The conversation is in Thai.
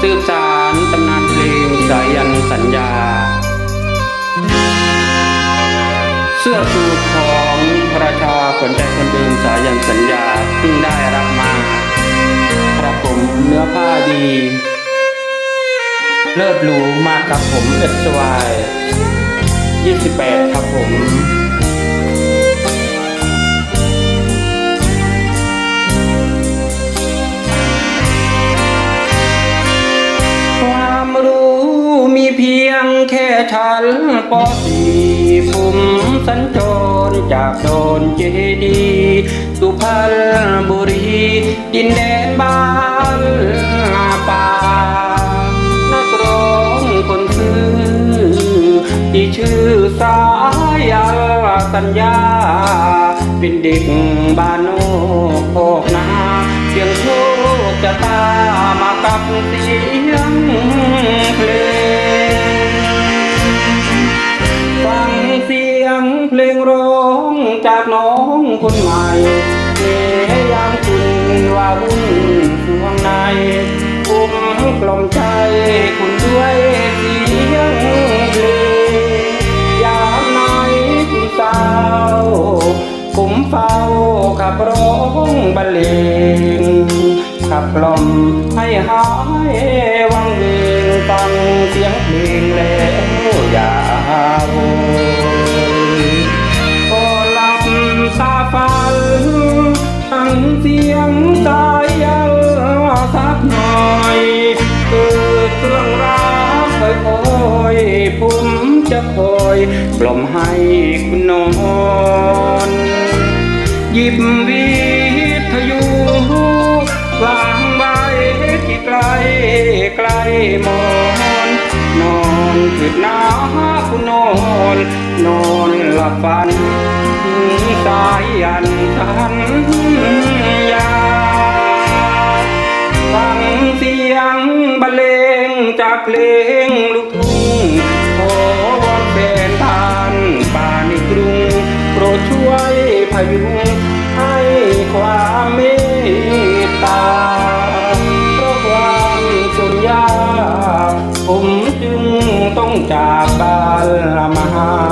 สืบสารตำนานเพลงสายันสัญญา เสื้อสูทของพระราชาขนใจคนเดิมสายันสัญญาเพิ่งได้รับมาครับผมเนื้อผ้าดี เลิศหรูมากครับผมเอสวาย28 ครับผมความ ฉันปอสีผมสัญจรจากโดนเจดี สุพรรณบุรี ดินแดนบ้านป่านักร้องคนซื้อ ที่ชื่อสายันสัญญา เป็นเด็กบ้านโนกโคกนาเสียงโชคจะตามากับเสียง งร้องจากน้องคนใหม่เอยามคุณว่าวุ่นสวงในผมกล่อมใจคุณด้วยเสียงเพลงยามไหนคุณเศร้าผมเฝ้าขับร้องบรรเลงขับกล่อมให้หายวังเวงฟังเสียงเพลงแล้วอย่า จะคอยกล่อมให้คุณนอนหยิบวิทยุวางไว้ที่ไกลไกลมอนนอนคืดหนาคุณนอน นอนหลับฝันสายยันสัญญาฟังเสียงบรรเลงจากเพลงลูกทุ่ง ยุงให้ความเมตตา เพราะความจนยากผมจึงต้องจากบ้านมา